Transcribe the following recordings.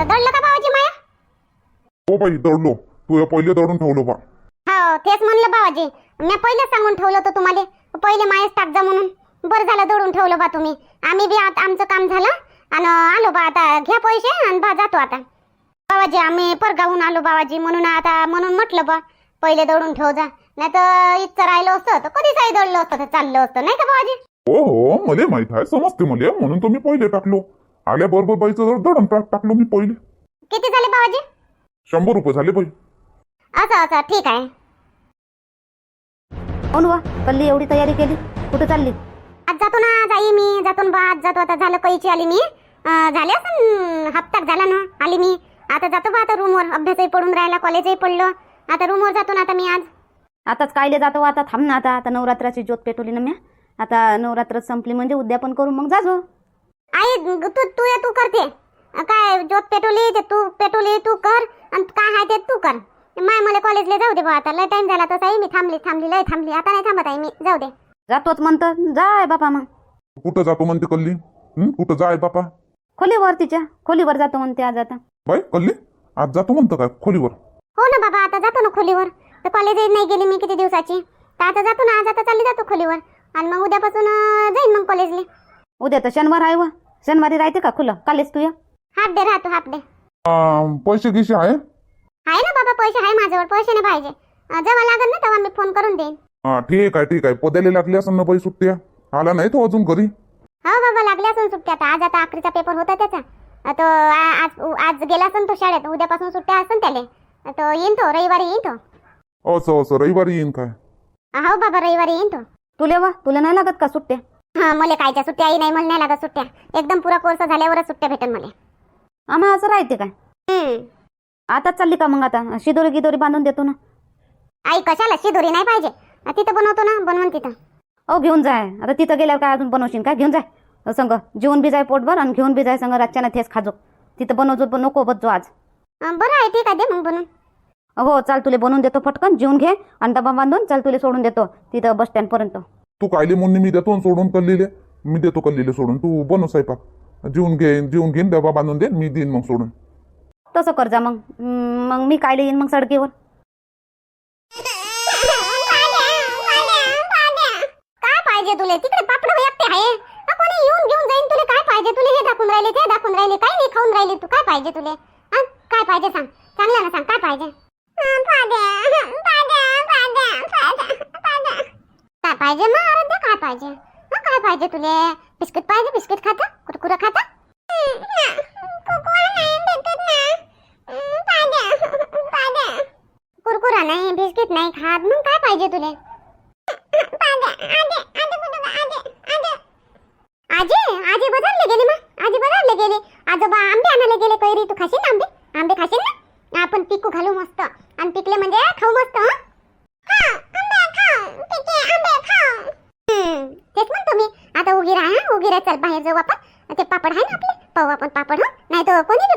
अं, दळलं का बाबाजी माया? हो बाई दौडलो. तू या पहिले दौडून ठेवलो बा. हो तेच म्हणलं बाबाजी. मी पहिलेच सांगून ठेवलं होतं तुम्हाला. पहिले मायच टाक जा म्हणून. बरं झालं दौडून ठेवलं बा तुम्ही. आम्ही बी आता आमचं काम झालं. आणि आलो बा आता. घ्या पैसे आणि बा जातो आता. बाबाजी आम्ही परगावून आलो बाबाजी. म्हणून आता म्हणून म्हटलं बा पहिले दौडून ठेव जा. नाही तर इथं राहिलं असतं तर कधीच आई दौडलं असतं तर चाललं असतं. नाही का बाबाजी? हो हो. मला माहीत आहे. समजते मला. म्हणून मी पहिले टाकलो. आल्याबरोबर बाईचं जर दडण टाकलो मी पहिले. किती झाले बाबाजी? शंभर रुपये झाले बाई. असं असं ठीक आहे. कोण वा? कल्ली एवढी तयारी केली? कुठे चालली? आज जातो ना आज आई मी. जातो ना बा आज जातो. आता झालं कैची आली मी. अं, झाले असं हप्ताक झाला ना आली मी. आता जातो बा आता रूमवर अभ्यासही पडून राहिला कॉलेजही पडलं. आता रूमवर जातो ना आता मी आज. आताच कायले जातो आता थांब ना आता. आता नवरात्राची ज्योत पेटवली ना म्या. आता नवरात्र संपली म्हणजे उद्यापन करू मग जाजो आई तू तू ये तू करते. काय ज्योत पेटवली ते तू पेटवली तू कर. आणि काय आहे ते तू कर. माय मला कॉलेजला जाऊ दे बा आता. लय टाइम झाला तसाही मी थांबली थांबली लय थांबली. आता नाही थांबत आहे मी. जाऊ दे. जातोच म्हणतं. जाय बापा मग. कुठं जातो म्हणते कल्ली? हं? कुठं जाय बापा? खोलीवर तिच्या. खोलीवर जातो म्हणते आज आता. बाई कल्ली? आज जातो म्हणतं काय? खोलीवर. हो ना बाबा आता जातो ना खोलीवर. तर कॉलेजही नाही गेली मी किती दिवसाची? तर आता जातो ना आज आता चालली जातो खोलीवर. आणि मग उद्यापासून अं, जाईन मग कॉलेजला उद्या तर शनिवार आहे व. शनिवारी राहते का खुलं? कालेच तू या. हाफ डे राहतो हाफ डे अं, पैसे गिसे आहे? आहे ना बाबा पैसे आहे माझ्यावर पैसे नाही पाहिजे. अं, जेव्हा लागेल ना तेव्हा मी फोन करून देईन. हा ठीक आहे ठीक आहे. पद्याला लागली असं ना बाई सुट्ट्या? आला नाही तो अजून घरी? हो बाबा लागले असून सुट्ट्या आता. आज आता आखरीचा पेपर होता त्याचा. अं, तो आ- आज आज गेला असून तो शाळेत. उद्यापासून सुट्ट्या असून त्याले. अं, तो येईन तो रविवारी येईन तो. असं असं रविवारी येईन काय? अं, हो बाबा रविवारी येईन तो. तुले वा? तुला नाही लागत का सुट्ट्या? हा मला कायच्या सुट्ट्याही नाही मला नाही लागत सुट्ट्या. एकदम पुरा कोर्स झाल्यावरच सुट्ट्या भेटेल मला. आम्हा असं राहते काय? हम्म. आताच चालली का मग आता? शिदोरी गिदोरी बांधून देतो ना. आई कशाला शिदोरी नाही पाहिजे? तिथं बनवतो ना बनवून तिथं. अहो घेऊन जाय. आता तिथं गेल्यावर काय अजून बनवशील काय? घेऊन जाय. संग जेवण बी जाय पोटभर आणि घेऊन बी जाय संग रातच्यानं थेस खाजो. तिथं बनवजो पण नको बसजो आज. अं, बरं आहे ठीक आहे दे मग बनवून. हो चाल तुले बनवून देतो पटकन. जेवून घे आणि डबा बांधून चाल तुले सोडून देतो. तिथं बस स्टँडपर्यंत. तू कायले म्हणून मी देतो सोडून कल्लीले. मी देतो कल्लीले सोडून. तू बनव स्वयंपाक. जेवून घे जेवून घेईन डबा बांधून दे मी देईन मग सोडून. तसं कर जा मग. हम्म, मग मी कायले येईन मग सडकेवर? काय पाहिजे तुले? तिकडे पापड एकटे आहे. हा, कोणी येऊन घेऊन जाईन तुले? काय पाहिजे तुले? हे दाखवून राहिले ते दाखवून राहिले काय नाही खाऊन राहिले तू? काय पाहिजे तुले? हा? काय पाहिजे सांग? चांगलं ना सांग काय पाहिजे? काय पाहिजे? मग आराध्या काय पाहिजे? मग काय पाहिजे तुले? बिस्किट पाहिजे? बिस्किट खाता? कुरकुरा खाता? कुरकुरा नाही बिस्किट नाही खात. मग काय पाहिजे तुले? आजी आजी बदलले गेली मग. आजी बदलले गेली. आजोबा आंबे आणायला गेले कैरी. तू खाशील ना आंबे? आंबे खाशील ना? आपण पिकू घालू मस्त. आणि पिकले म्हणजे खाऊ मस्त हं? हं, तेच म्हणतो मी आता उगी राहा हं? उगी राहा चल बाहेर जाऊ आपण. ते पापड आहे ना आपले? पाहू आपण पापड हा? नाही तर कोणी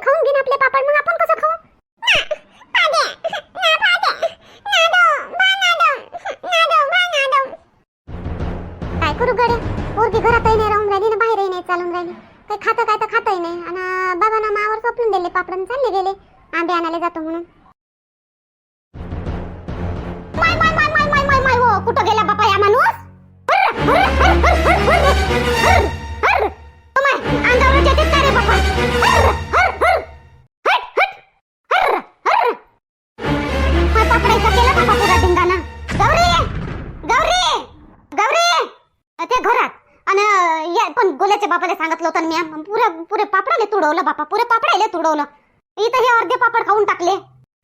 तुडवलं बापा पुरे पापडाले तुडवलं. इथं हे अर्धे पापड खाऊन टाकले.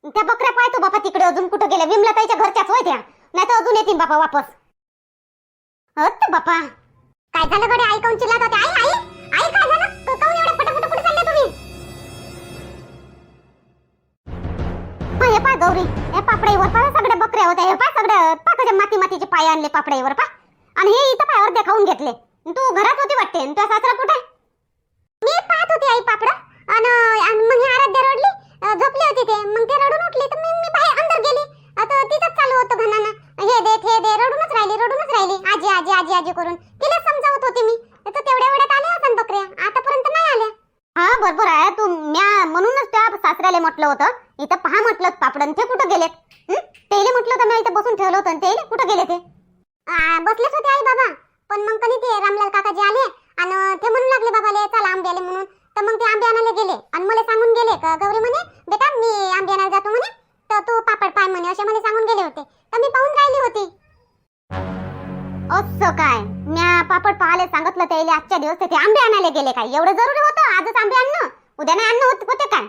त्या बकऱ्या पाहतो बापा तिकडे अजून कुठं गेल्या. विमलाताईच्या घरच्याच होय त्या. नाही तर अजून येतील बापा वापस. हत बापा. काय झालं गडे आई काऊन चिल्लात होते आई आई आई काय झालं? काऊन एवढे पटापट कुठे चालले तुम्ही? पा, हे पा गौरी. हे पापडाईवर पा सगळे बकऱ्या होत्या. हे पा सगळे पा कसे माती मातीचे पाय आणले पापडाईवर पा आणि हे इथं पाय अर्धे खाऊन घेतले. तू घरात होती वाटते? आणि तुझा सासरा कुठे? मी पाहत होती आई पापड. आणि मग ही आराध्या रडली झोपली होती ते. मग ते रडून उठली. तर मी मी बाहेर अंदर गेली. आता तिथंच चालू होतं घनानं. हे दे हे दे रडूनच राहिली रडूनच राहिली. आजी आजी आजी आजी करून. तिला समजावत होती मी. तर तेवढ्या वेळात आल्या असं बकऱ्या. आतापर्यंत नाही आल्या. हा बरोबर आहे. तू म्या म्हणूनच त्या सासऱ्याला म्हटलं होतं. इथं पहा म्हटलं पापड. आणि ते कुठं गेलेत? तेले म्हटलं होतं मी इथं बसून ठेवलं होतं. तेले कुठं गेले ते? बसलेच होते आई बाबा. पण मग कधी ते रामलाल काकाजी आले? आणि ते म्हणू लागले बाबाले चला आंबे आले म्हणून. तर मग ते आंबे आणायला गेले. आणि मला सांगून गेले का गौरी म्हणे बेटा मी आंबे आणायला जातो म्हणे तर तू पापड पाय म्हणे. असे मला सांगून गेले होते. तर मी पाहून राहिली होती. असं काय? म्या पापड पाहायला सांगितलं त्याला आजच्या दिवस ते आंबे आणायला गेले काय? एवढं जरुरी होतं आजच आंबे आणणं? उद्या नाही आणणं होत होते काय?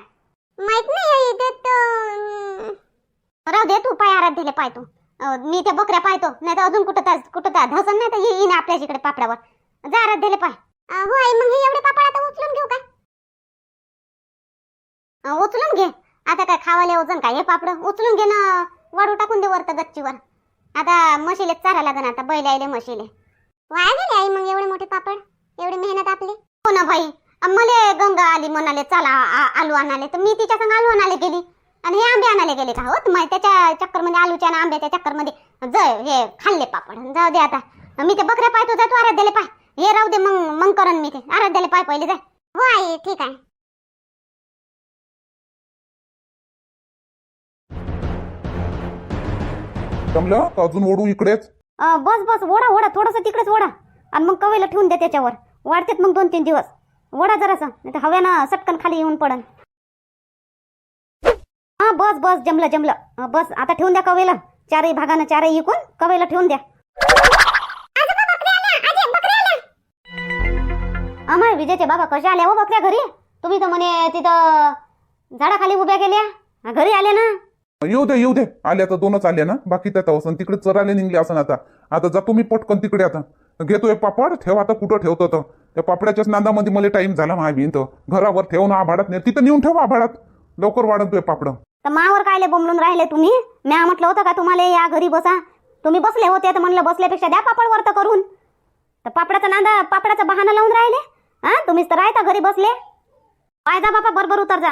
माहीत नाही आई, तर राहू दे तू पाय आरात दिले पाय तू. मी त्या बकऱ्या पाहतो नाही तर अजून कुठं कुठं धसन नाही तर येईन आपल्या इकडे पापडावर. जा दिले पाय. हो आई मग हे एवढे पापड आता उचलून घेऊ काय उचलून घे. आता काय खावाले वजन काय हे पापड. उचलून घे ना वाढू टाकून दे वरत गच्चीवर. आता म्हशीले चारा लागन आता बैल आले म्हशीले. वाया गेले आई मग एवढे मोठे पापड? एवढी मेहनत आपली? हो ना भाई मले गंगा आली म्हणाले चला आलू आणाले. तर मी तिच्या संग आलू आणाले गेली. आणि हे आंबे आणायला गेले का? हो मग त्याच्या चक्करमध्ये आलूच्या आणि आंब्याच्या चक्करमध्ये जय हे खाल्ले पापड. जाऊ दे आता. मी ते बकऱ्या पाहतो जा तू आराध्याला पाय. हे राहू दे मग मग करन मी ते. आराध्याला पाय पहिले जाय हो आई ठीक आहे. जमलं का अजून ओढू इकडेच. अं, बस बस ओढा ओढा थोडंसं तिकडेच ओढा. आणि मग कवेला ठेवून द्या त्याच्यावर. वाढतेत मग दोन तीन दिवस. ओढा जरासं नाही तर हव्यानं सटकन खाली येऊन पडन. हा बस बस जमलं जमलं. अं, बस आता ठेवून द्या कवेला. चारही भागानं चारही इकून कवेला ठेवून द्या. अमाय विजयचे बाबा कशा आल्या हो बकऱ्या घरी? तुम्ही तर म्हणे तिथं झाडाखाली उभ्या गेल्या हा, घरी आल्या ना? येऊ दे येऊ दे. आल्या तर दोनच आल्या ना? बाकी त्या असन तिकडे चराले निघले असं आता. आता जातो मी पटकन तिकडे आता. घेतो एक पापड ठेव आता कुठं ठेवतो तर त्या पापड्याच्याच नांदामध्ये मला टाइम झाला माझ्या भिंत घरावर ठेव ना आभाडात नाही तिथं नेऊन ठेव आभाडात लवकर वाढतोय पापड. तर मावर कायले बोंबलून राहिले तुम्ही? म्या म्हटलं होतं का तुम्हाला या घरी बसा? तुम्ही बसले होते तर म्हणलं बसल्यापेक्षा द्या पापड वरत करून. तर पापडाचा नांदा पापडाचा बहाणा लावून राहिले? हा तुम्हीच तर राहता घरी बसले. पाय जा बापा बरोबर उतर जा.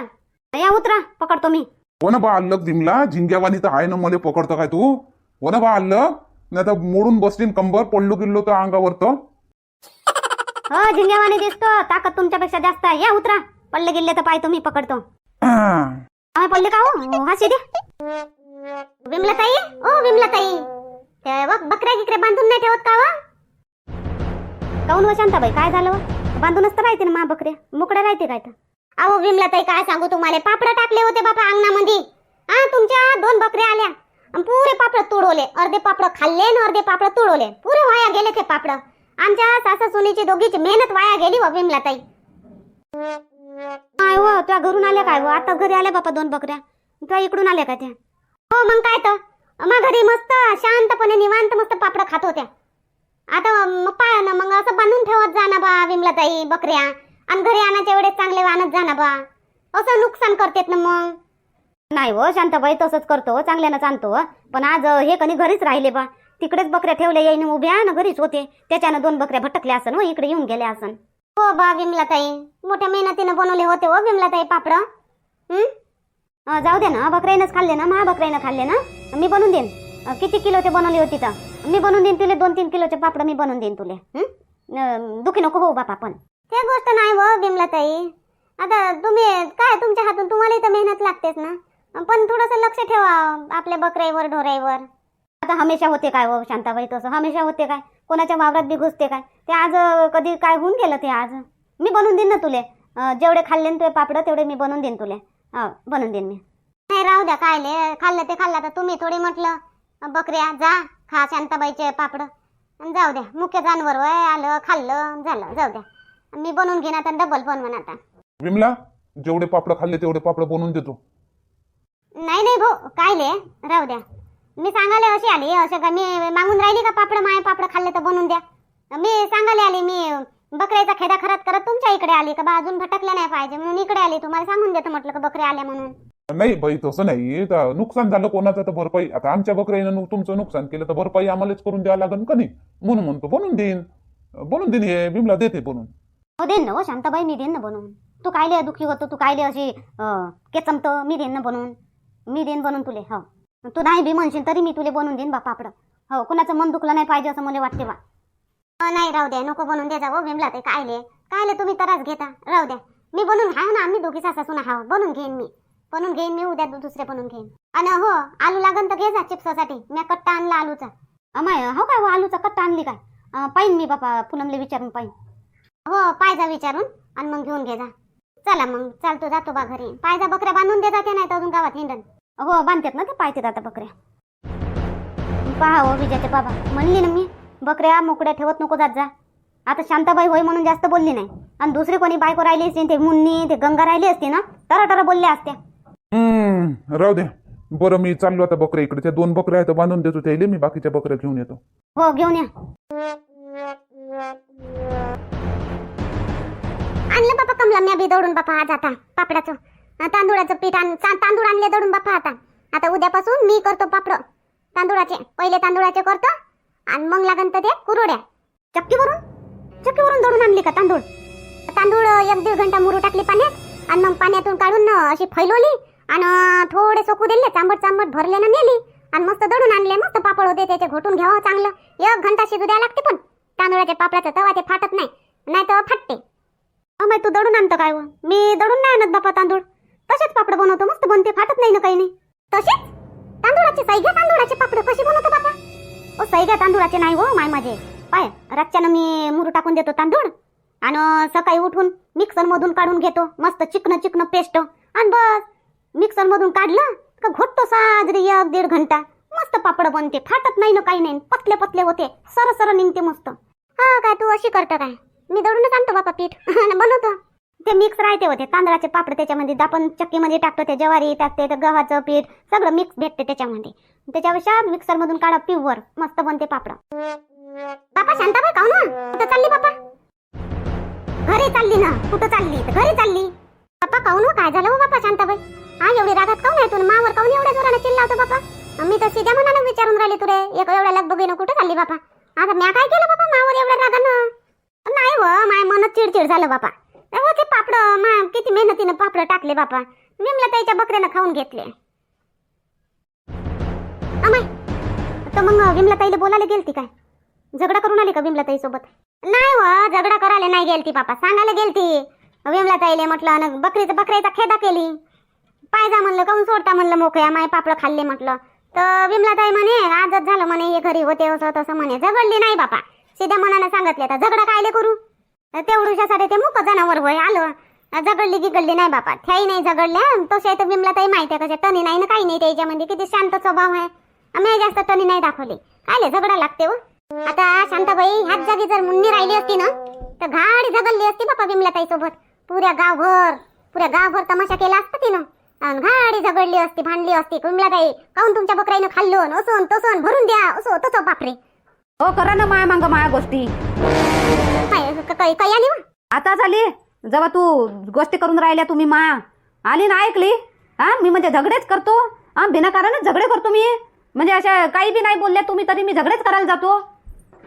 या उतरा पकडतो मी. हो ना बा अल्लग दिमला झिंग्यावानी तर आहे ना मला पकडतो काय तू? हो ना बा अल्लग नाही तर मोडून बसलीन कंबर पडलो गेलो तर अंगावर तर. हो झिंग्यावानी दिसतो. ताकद तुमच्यापेक्षा जास्त आहे. या उतरा. पडले गेले तर पाय तुम्ही पकडतो. आह. आम्ही पडले का हो? हा शिदे. विमलाताई? ओ विमलाताई. ते बकऱ्या गिकऱ्या बांधून नाही ठेवत का व? काऊन व शांताबाई? काय झालं? बांधूनच तर राहते ना मा बकऱ्या. मुकड्या राहते काय तर? अहो विमला ताई काय सांगू तुम्हाला? पापड टाकले होते बापा अंगणामध्ये हा तुमच्या दोन बकऱ्या आल्या. पुरे पापड तुडवले. अर्धे पापड खाल्ले आणि अर्धे पापड तुडवले. पुरे वाया गेले ते पापड. आमच्या सासा सुनीची दोघीची मेहनत वाया गेली व विमलाताई. काय हो त्या घरून आल्या काय हो? आता घरी आल्या बापा दोन बकऱ्या. त्या इकडून आल्या का त्या? हो मग काय तर? मग घरी मस्त शांतपणे निवांत मस्त पापड खात होत्या. आता मग पाय ना मग असं बांधून ठेवत जा ना बा विमलाताई बकऱ्या. आणि घरी आणायच्या वेळेस चांगले आणत जा ना बा. असं नुकसान करतेत ना मग. नाही हो शांताबाई तसंच करतो. चांगल्यानं आणतो. पण आज हे कणी घरीच राहिले बा. तिकडेच बकऱ्या ठेवल्या येईन उभ्या ना घरीच होते. त्याच्यानं दोन बकऱ्या भटकल्या असन हो इकडे येऊन गेल्या असन. हो बा विमलाताई मोठ्या मेहनतीनं बनवले होते हो विमलाताई पापड. हम्म जाऊ दे ना बकऱ्यानंच खाल्ले ना महा बकऱ्यानं खाल्ले ना. मी बनवून देईन. किती किलो ते बनवले होते तर? मी बनवून देईन तुले दोन तीन किलोचे पापड मी बनवून देईन तुले. हं? दुखी नको हो बापा पण. ते गोष्ट नाही हो विमलाताई. आता तुम्ही काय तुमच्या हातून तुम्हाला इथं मेहनत लागतेच ना? पण थोडस लक्ष ठेवा आपल्या बकऱ्यावर ढोराईवर आता हमेशा होते काय हो शांताबाई तसं? हमेशा होते काय? कोणाच्या वावरात बी घुसते काय? ते आज अ, कधी काय होऊन गेलं ते आज? मी बनवून देईन ना तुले. अ, जेवढे खाल्ले ना तुझे पापड तेवढे मी बनवून देईन तुले. हा बनवून देईन मी. नाही राहू द्या खायले खाल्लं ते खाल्लं तर तुम्ही थोडी म्हटलं बकऱ्या जा. खा शांताबाईचे पापड. जाऊ द्या मुख्य जानवर वय आलं खाल्लं झालं जाऊ द्या. मी बनवून घेईन आता डबल बनवून आता. विमला जेवढे पापड खाल्ले तेवढे पापड बनवून देतो. नाही नाही भाऊ कायले? राहू द्या. मी सांगायला अशी आली असं का मी मागून राहिली का पापड माय पापड खाल्ले तर बनवून द्या. मी सांगायला आली मी बकऱ्याचा खेदा खरात करत तुमच्या इकडे आली का बा अजून भटकल्या नाही पाहिजे म्हणून इकडे आली तुम्हाला सांगून देतो म्हटलं का बकऱ्या आल्या म्हणून. नाही बाई तसं नाही. तर नुकसान झालं कोणाचं तर भरपाई. आता आमच्या बकऱ्यानं नु- तुमचं नुकसान केलं तर भरपाई आम्हालाच करून द्यावं लागेल का नाही? म्हणून म्हणतो बनवून देईन. बनवून देईन हे बिमला देते बनून. हो देईन ना हो शांताबाई मी देईन ना बनवून तू कायले दुखी होतो? तू कायले अशी अं, मी देईन ना बनवून मी देईन बनवून तुले हो. तू नाही बी म्हणशील तरी मी तुले बनवून देईन बा पापड. हो कुणाचं मन दुखलं नाही पाहिजे असं मला वाटते बा. अ, नाही राहू द्या. नको बनवून द्या जाऊ विमला ते कायले. कायले तुम्ही त्रास घेता? राहू द्या. मी बनवून हाव ना आम्ही दोघी सासा सुना हा बनवून घेईन मी. बनवून घेईन मी उद्या दुसरे बनवून घेईन. आणि हो आलू लागन तर घे जा चिप्ससाठी. मी कट्टा आणला आलूचा. अमाय हो काय हो आलूचा कट्टा आणली काय? पाहिन पाहीन मी बापा पूनमले विचारून पाहीन. हो पायजा विचारून आणि मग घेऊन घे जा. चला मग चालतो जातो बा घरी. पायजा बकऱ्या बांधून देतात ते नाही तर अजून गावात हिंडन. हो बांधतात ना ते पाहतात आता बकऱ्या. पहा हो विजयाचे बाबा. म्हणली ना मी बकऱ्या मोकड्या ठेवत नको जात जा. आता शांताबाई होय म्हणून जास्त बोलली नाही. आणि दुसरी कोणी बायको राहिली असते ते मुन्नी ते गंगा राहिली असते ना तर बोलल्या असत्या. हम्म राहू दे. बरं मी चाललो आता बकऱ्या इकडे. त्या दोन बकऱ्या आहेत बांधून देतो त्याला मी बाकीच्या बकऱ्या घेऊन येतो. हो घेऊन या. आणलं बापा कमला मी बी दौडून बापा आज आता पापडाचं. तांदूळाचं पीठ आण चा- तांदूळ आणले दौडून बापा आता. आता उद्यापासून मी करतो पापड. तांदूळाचे पहिले तांदूळाचे करतो आणि मग लागन तर ते कुरोड्या. चक्कीवरून चक्कीवरून दळून आणली का तांदूळ? तांदूळ एक दीड घंटा मुरू टाकली पाण्यात आणि मग पाण्यातून काढून अशी फैलवली आणि थोडे सोकू दिले चांबट चांबट भरले ना नेली आणि मस्त दडून आणले मस्त पापड होते त्याचे घोटून घ्यावं चांगलं. एक घंटा शिजू द्यावं लागते पण. तांदळाच्या पापडाचा तवा ते फाटत नाही नाही तर फाटते अमाय तू दडून आणतं काय मी दडून नाही आणत बापा तांदूळ. तसेच पापड बनवतो मस्त बनते फाटत नाही ना काही नाही. तसेच? तांदूळाचे सैग्या तांदूळाचे पापड कशी बनवतो बाबा ओ सैग्या तांदूळाचे नाही हो माय माझे. पाय रातच्यानं मी मुरू टाकून देतो तांदूळ. आणि सकाळी उठून मिक्सर मधून काढून घेतो मस्त चिकन चिकन पेस्ट. आणि बस. मिक्सर मधून काढलं का घोटतो साजरी एक दीड घंटा. मस्त पापड बनते. फाटत नाही ना काही नाही. पतले पतले होते. सर सर निघते मस्त. हा काय तू अशी करतो काय? मी दळूनच आणतो बापा पीठ. बनवतो. ते मिक्स राहते होते. तांदळाचे पापड त्याच्यामध्ये आपण चक्कीमध्ये टाकतो. ते ज्वारी टाकते ते गव्हाचं पीठ सगळं मिक्स भेटते त्याच्यामध्ये. त्याच्यापेक्षा मिक्सर मधून काढा प्युअर मस्त बनते पापड. बापा शांताबाई ना हो? कुठं चालली बापा? घरी चालली ना? कुठं चालली? घरी चालली. बापा काहून हो? काय झालं हो लावतो बापा. मी तर सीध्या मनानं विचारून राहिली तुरे. एक एवढ्या लगबगीनं कुठं चालली बापा? आता म्या काय केलं बापा? मावर एवढ्या रागानं? नाही व माय मनात चिडचिड झालं बापा. हो ते पापड मा किती मेहनतीनं पापड टाकले बापा. विमला त्याच्या बकऱ्यानं खाऊन घेतले. अमाय तर मग विमला ताईला बोलायला गेलती काय? झगडा करून आली का विमला ताई सोबत? नाही व झगडा करायला नाही गेलती बापा. सांगायला गेलती. विमला ताईले म्हटलं न बकरीचं बकरीचा खेदा केली. पायजा म्हणलं काऊन सोडता म्हणलं मोकळ्या माय पापड खाल्ले म्हटलं. तर विमलाताई म्हणे आजच झालं म्हणे हे घरी होते असं तसं म्हणे. झगडली नाही बापा. सीध्या मनानं सांगितले तर झगडा कायले करू? तेवढ्यासाठी ते मुक जनावर होय आलं. झगडली गिगडली नाही बापा. त्याही नाही झगडल्या. तसे तर विमलाताई माहिती आहे कशा टनी नाही ना काही नाही त्याच्यामध्ये. किती शांत स्वभाव आहे. आम्ही जास्त टनी नाही दाखवली. कायले झगडा लागते हो? आता शांताबाई ह्याच जागी जर मुन्नी राहिली असती ना तर घाडी झगडली असती बापा विमलाताई सोबत पुऱ्या गावभर पुऱ्या गावभर तमाशा केला असता तिनं. गाडी झगडली असती भांडली असती विमलाताई काऊन तुमच्या बकराईनं खाल्लो? न असोन तसोन भरून द्या असो तसं बापरे. हो करा ना माया मांग माया गोष्टी. काय आली वा? आता झाली? जेव्हा तू गोष्टी करून राहिल्या तुम्ही माया आली ना ऐकली? हा मी म्हणजे झगडेच करतो? हा बिनाकारणच झगडे करतो मी? म्हणजे अशा काही बी नाही बोलल्या तुम्ही तरी मी झगडेच करायला जातो.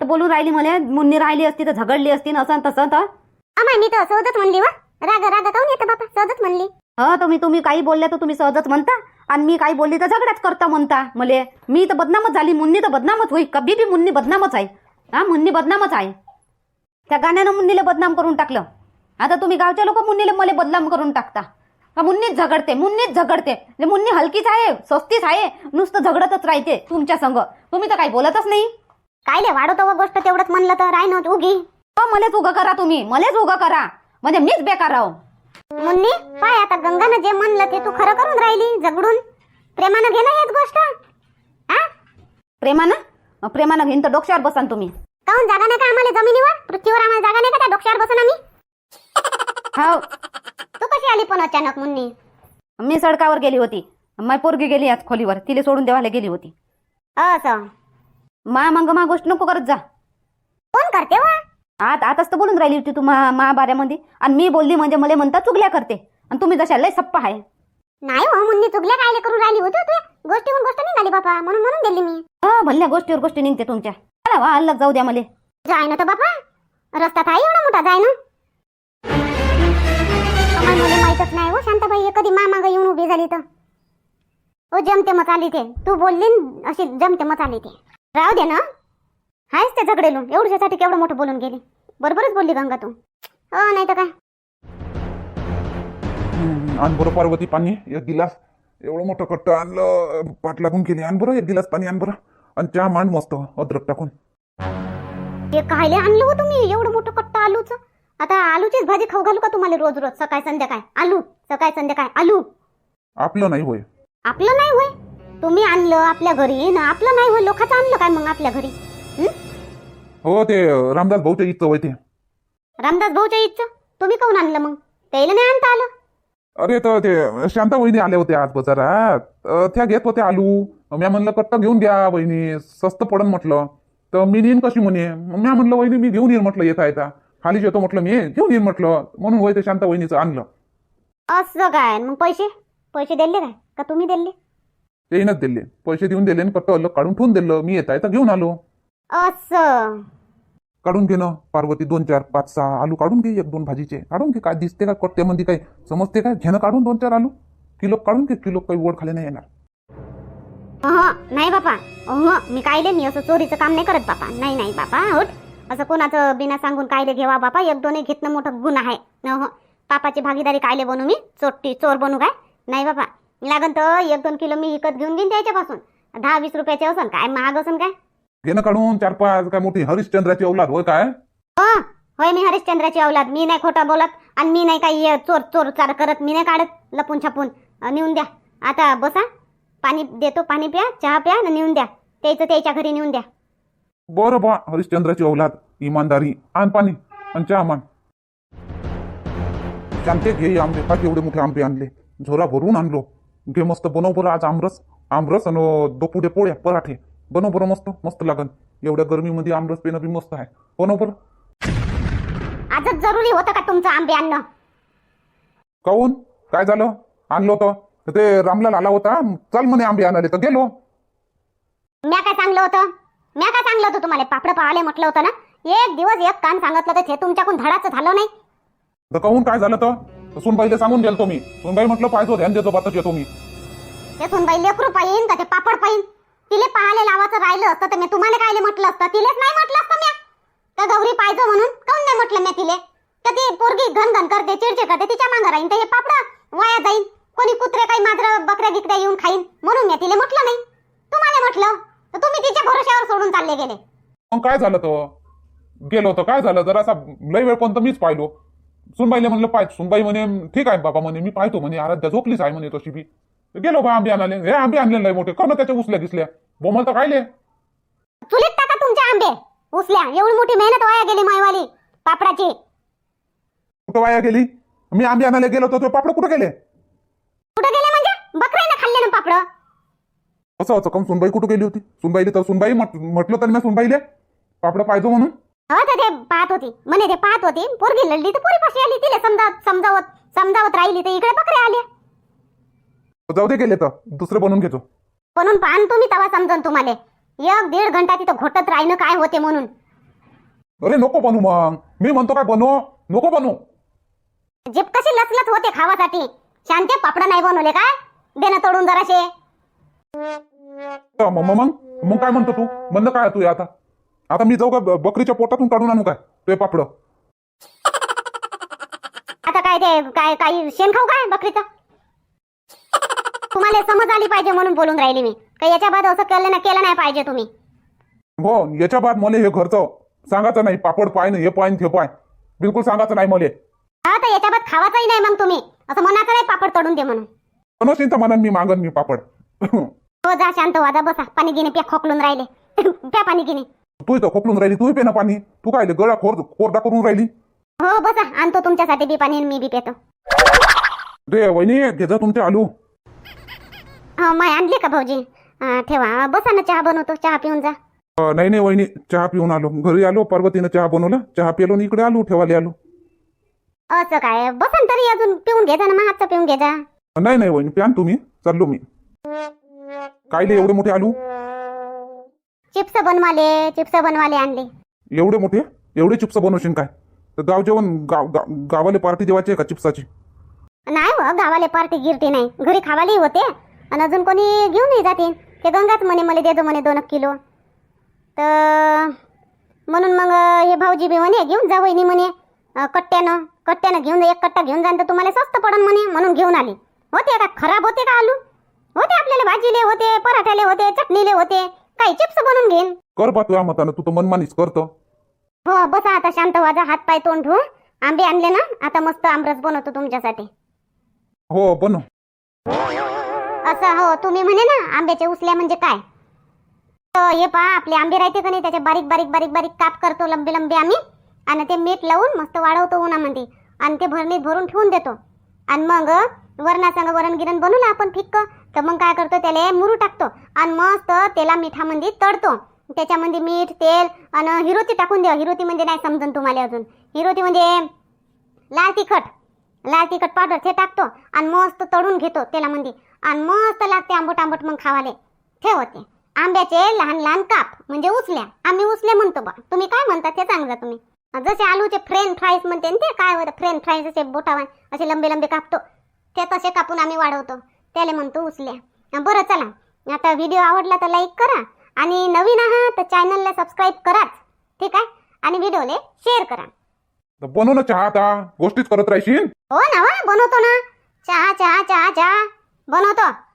तर बोलून राहिली म्हणे मुन्नी राहिली असती तर झगडली असती ना असं न तसं तर मी तर सहजच म्हणली वा. राग राग काऊन येतं बापा? सहजच म्हणली. हो तुम्ही तुम्ही काही बोलल्या तर तुम्ही सहजच म्हणता. आणि मी काही बोलली तर झगड्याच करता म्हणता. मले मी तर बदनामच झाली मुन्नी तर बदनामच होई. कभी बी मुन्नी बदनामच आहे. हा मुन्नी बदनामच आहे. त्या गाण्यानं मुन्नीला बदनाम करून टाकलं. आता तुम्ही गावच्या लोक मुन्नीला मला बदनाम करून टाकता. का मुन्नीच झगडते मुन्नीच झगडते. म्हणजे मुन्नी हलकीच आहे स्वस्तीच आहे नुसतं झगडतच राहते तुमच्या संग. तुम्ही तर काही बोलतच नाही. कायले वाढवतो व गोष्ट तेवढंच म्हणलं तर राय नव्हती उगी. मलेच उगं करा तुम्ही मलेच उगं करा. म्हणजे मीच बेकार राहू. मुन्नी आता गंगानं जे म्हणलं ते तू खरं करून राहिली झगडून. प्रेमानं घे ना हेच गोष्ट? हा प्रेमानं? प्रेमानं घेईन तर डोक्यावर बसान तुम्ही. काऊन जागा नाही का आम्हाला जमिनीवर? पृथ्वीवर आम्हाला जागा नाही का त्या डोक्यावर बसून आम्ही? हो तू कशी आली पण अचानक मुन्नी? मी सडकावर गेली होती. माय पोरगी गेली आज खोलीवर. तिला सोडून देवाला गेली होती. असं. मा मग मा गोष्ट नको करत जा. कोण करते वा? आत आताच तर बोलून राहिली होती तू मा मा बाऱ्यामध्ये आणि मी बोलली म्हणजे मला म्हणता चुगल्या करते. आणि तुम्ही जशा लय सप्पा आहे. नाही हो मुन्नी चुकल्या कायले करून राहिली होती तू. गोष्टीहून गोष्ट निघाली बापा म्हणून म्हणून दिली मी. हा भल्ल्या गोष्टीवर गोष्टी निघते तुमच्या. चला वा अलग जाऊ द्या मला. जाय ना तर बापा. रस्ता आहे एवढा मोठा जाय ना. आम्हाला मला माहीतच नाही हो शांताबाई हे कधी मामाग येऊन उभी झाली तर. हो जमते मत आली ते. तू बोलली न, अशी जमते मत आली ते. राहू दे ना. हायच ते झगडेलो एवढ्यासाठी केवढं मोठं बोलून गेली. बरोबरच बोलली गंगा तू. हो नाही तर काय? आण बरं पार्वती पाणी एक गिलास एवढं मोठं कट्ट आणलं पाठ लागून केली आण बरं एक गिलास पाणी आण बरं. आणि चहा मांड मस्त अद्रक टाकून. हे कायले आणलं हो तुम्ही? एवढं मोठं कट्टा आलूचं? आता आलूचीच भाजी खाऊ घालू का तुम्हाला रोज रोज? सकाळ संध्याकाळ. आलू सकाळ संध्याकाळ. आलू. आपलं नाही होय. आपलं नाही होय? तुम्ही आणलं आपल्या घरी ना आपलं नाही होय? लोकांचं आणलं काय मग आपल्या घरी? हं? हो ते रामदास भाऊच्या इथं होय ते. रामदास भाऊच्या इच्छा तुम्ही काऊन आणलं मग? त्याला नाही आणता आलं? अरे तर ते शांता वहिनी आल्या होत्या आज बाजारात. त्या घेत होत्या आलू. म्या म्हणलं कट्टा घेऊन द्या वहिनी. स्वस्त पडन म्हटलं. तर मी नेईन कशी म्हणे? म्या म्हणलं वहिनी मी घेऊन येईन म्हटलं येता येता. खालीच येतो म्हटलं मी घेऊन येईन म्हटलं. म्हणून होय ते शांता वहिनीचं आणलं. असं काय? मग पैसे? पैसे दिले काय? का तुम्ही दिले? ते दिले. पैसे देऊन दिले आणि कट्ट अलग काढून ठेवून दिलं. मी येता येता घेऊन आलो. असं. काढून घे ना पार्वती दोन चार पाच सहा आलू काढून घे एक दोन भाजीचे. काढून घे. काय दिसते का? कट्ट्यामध्ये काय समजते काय घेणं काढून दोन चार आलू. किलो काढून घे. किलो काही वड खाली नाही येणार. नाही बापा. अहं, मी कायले? मी असं चोरीचं काम नाही करत बापा. नाही नाही बापा. असं कोणाचं बिना सांगून कायले घेवा बापा? एक दोन घेतणं मोठं गुण आहे. अहं, हो. पापाची भागीदारी कायले बनू मी? चोट्टी चोर बनू काय? नाही बापा. लागन तर एक दोन किलो मी विकत घेऊन घेईन त्याच्यापासून. दहा वीस रुपयाचे असन काय? महाग असन काय? घेणं काढून चार पाच काय मोठी हरिश्चंद्राची औलाद होय काय? हो होय मी हरिश्चंद्राची अवलाद मी नाही खोटं बोलत आणि मी नाही काही अ, चोर चोर चार करत. मी नाही काढत लपून छपून. अ, नेऊन द्या. आता बसा. पाणी देतो पाणी प्या चहा प्या आणि नेऊन द्या. त्याचं त्याच्या घरी नेऊन द्या. बरं बा हरिश्चंद्राची औलाद इमानदारी आण पाणी आणि चहा मान शांते घे हे आंबे. पाच एवढे मोठे आंबे आणले. झोरा भरून आणलो. घे मस्त बनव बरं आज आमरस. आमरस आणि दो पुढे पोळ्या पराठे. बनव बरं मस्त मस्त लागन. एवढ्या गरमीमध्ये आमरस पेनं बी मस्त आहे. बनव बरं. आजच जरुरी होतं का तुमचं आंबे आणणं? काऊन? काय झालं? आणलं होतं. तर ते रामलाल आला होता. चल म्हणे आंबे आणाले तर गेलो. म्या काय सांगलं होतं? म्या काय सांगलं होतं तुम्हाला? पापड पाहाले म्हटलं होतं ना? एक दिवस एक कान सांगितलं तर ते तुमच्याकडून धडाचं झालं नाही. तर काहून काय झालं तर? सुनबाईला सांगून गेलतो मी. सुनबाई म्हटलं पाहिजे ध्यान देतो बातच येतो मी. ते सुनबाई लेकरू पाहिन का? ते पापड पाहिन? तिले पाहायला लावायचं राहिलं असतं तर मी तुम्हाला कायले म्हटलं असतं? तिलेच नाही म्हटलं असतं म्या. का गौरी पाहिजे म्हणून. काऊन नाही म्हटलं मी तिले? तर ती पोरगी घन घन करते चिडचिड करते तिच्या मागं राहीन. तर हे पापड वाया जाईन. कोणी कुत्रे काही मात्र बकऱ्या गिकऱ्या येऊन खाईन. म्हणून मी तिले म्हटलं नाही. तुम्हाला म्हटलं? तर तुम्ही तिच्या भरोश्यावर सोडून चालले गेले. मग काय झालं तर गेलो होतं. काय झालं? जरासा लई वेळ कोणतं मीच पाहिलो. सुनबाईला म्हणलं पाय सुनबाई म्हणे ठीक आहे बाबा म्हणे मी पाहतो म्हणे आराध्या झोपलीच आहे म्हणे तशी बी. गेलो बा आंबे आणाले हे आंबे आणले लय मोठे. करणं त्याच्या उचल्या दिसल्या. बोमल तर खायले चुलीत टाका तुमचे आंबे. उचल्या एवढी मोठी मेहनत वाया गेली मायवाली पापडाची. कुठं वाया गेली? मी आंबे आणायला गेलो होतो ते पापड कुठं गेले? कुठं गेले म्हणजे? बकऱ्यानं खाल्ले ना पापड. असं असं. कम सुनबाई कुठं गेली होती? सुनबाईले तर सुनबाई म्हट- म्हटलं तर मी सुनबाईले. पापड पाहिजे म्हणून. हो तर ते पाहत होती. म्हणे ते पाहत होती. पोरगी लढली तर पोरी पाशी आली. तिला समजावत समजावत समजावत राहिली तर इकडे बकऱ्या आल्या. जाऊ दे गेले तर. दुसरं बनवून घेतो. म्हणून पाहन तुम्ही तवा समजन तुम्हाला. एक दीड घंटा तिथं घोटत राहिनं काय होते म्हणून. अरे नको बनू मग. मी म्हणतो काय बनव? नको बनू. जीप कशी लचलच होते खावासाठी. शांते पापड नाही बनवले काय? देणं तोडून जराशे. तर मग मग मग? काय म्हणतो तू? म्हणणं काय तू हे आता? आता मी जाऊ का ब- बकरीच्या पोटातून काढून आणू काय? ते पापड. आता काय ते काय काही शेण खाऊ काय बकरीचं? तुम्हाला समज आली पाहिजे म्हणून बोलून राहिली मी. काही याच्या बाद असं केलं ना केलं नाही पाहिजे तुम्ही. हो याच्या बाद मला हे घरचं सांगायचं नाही. पापड पाय ना हे पाय न ते पाय बिलकुल सांगायचं नाही मला. हा तर याच्या बाद खावाचंही नाही मग तुम्ही. असं मनाचं नाही पापड तोडून दे म्हणून. बनवशील तर म्हणून मी मागन मी पापड. हो जा शांत वाजा बसा. पाणी गिने प्या खोकलून राहिले. प्या पाणी गिने तू इथं खोकलून राहिली तू पे ना पाणी. तू काय ले, गळा खोर कोरडा करून राहिली? हो बसा. आणतो तुमच्यासाठी बी पाणी आणि मी बी पितो. रे वहिनी घे जा तुमचे आलू. माय आणली का भाऊजी? ठेवा. बसा ना चहा बनवतो. चहा पिऊन जा. नाही नाही वहिनी. चहा पिऊन आलो. घरी आलो पार्वतीनं चहा बनवला. चहा पिलो आणि इकडे आलो ठेवाले आलो. असं काय? बसा तरी अजून. पिऊन घे जा ना हातचं पिऊन घे जा. नाही नाही वहिनी. प्यान तुम्ही चाललो मी. काय ले एवढे मोठे आलू? चिप्स बनवाले चिप्स बनवाले आणले. एवढे मोठे? एवढे चिप्स बनवशील काय? तर गाव जेवण गाव गाव- गावाले पार्टी जेवायची आहे का चिप्साची? नाही हो गावाले पार्टी गिरटी नाही. घरी खावाली होते. आणि अजून कोणी घेऊनही जाते. ते गंगाच म्हणे मला देतो म्हणे दोन किलो. तर म्हणून मग हे भाऊजी बी म्हणे घेऊन जा वहिनी म्हणे. कट्ट्यानं कट्ट्यानं घेऊन जा एक कट्टा घेऊन जा तर तुम्हाला स्वस्त पडन म्हणे म्हणून घेऊन आली. होते का? खराब होते का आलू? होते आपल्याला भाजीले होते पराठ्याले होते चटणीले होते काही चिप्स बनवून घेईन. कर बा तुझ्या मतानं तू तर मनमानीच करतो. हो बसा आता शांत वाजा हात पाय तोंड धुवून आंबे आणले ना आता मस्त आमरस बनवतो तुमच्यासाठी. हो बनव. असं हो तुम्ही म्हणे ना आंब्याच्या उसल्या म्हणजे काय? तर हे पहा आपले आंबे राहते का नाही त्याचे बारीक बारीक बारीक बारीक काप करतो लंबे लंबे आम्ही. आणि ते मीठ लावून मस्त वाढवतो उन्हामध्ये. आणि ते भरणीत भरून ठेवून देतो. आणि मग वरणासंग वरण गिरण बनवलं आपण फिक्क. तर मग काय करतो त्याला मुरू टाकतो. आणि मस्त तेला मिठामध्ये तळतो. त्याच्यामध्ये मीठ तेल आणि हिरोती टाकून द्या. हिरोती म्हणजे नाही समजून तुम्हाला अजून. हिरोती म्हणजे लाल तिखट. लाल तिखट पावडर ते टाकतो. आणि मस्त तळून घेतो तेलामध्ये आणि मस्त लागते आंबट आंबट मग खावाले. ठेवते आंब्याचे लहान लहान काप म्हणजे उचल्या आम्ही उचले म्हणतो बा. तुम्ही काय म्हणता ते सांगा तुम्ही. जसे आलूचे फ्रेंच फ्राईज म्हणते ते काय होतं फ्रेंच फ्राईज असे बोटावा असे लंबे लंबे कापतो ते तसे कापून आम्ही वाढवतो. त्याला म्हणतो उचल्या बरं चला. आता व्हिडिओ आवडला तर लाईक करा. आणि नवीन आहात तर चॅनलला सबस्क्राईब कराच. ठीक आहे? आणि व्हिडिओले शेअर करा. बनव ना चहा आता. गोष्टीच करत राहशील? हो ना हो बनवतो ना. चहा चहा चहा चहा. बनवतो.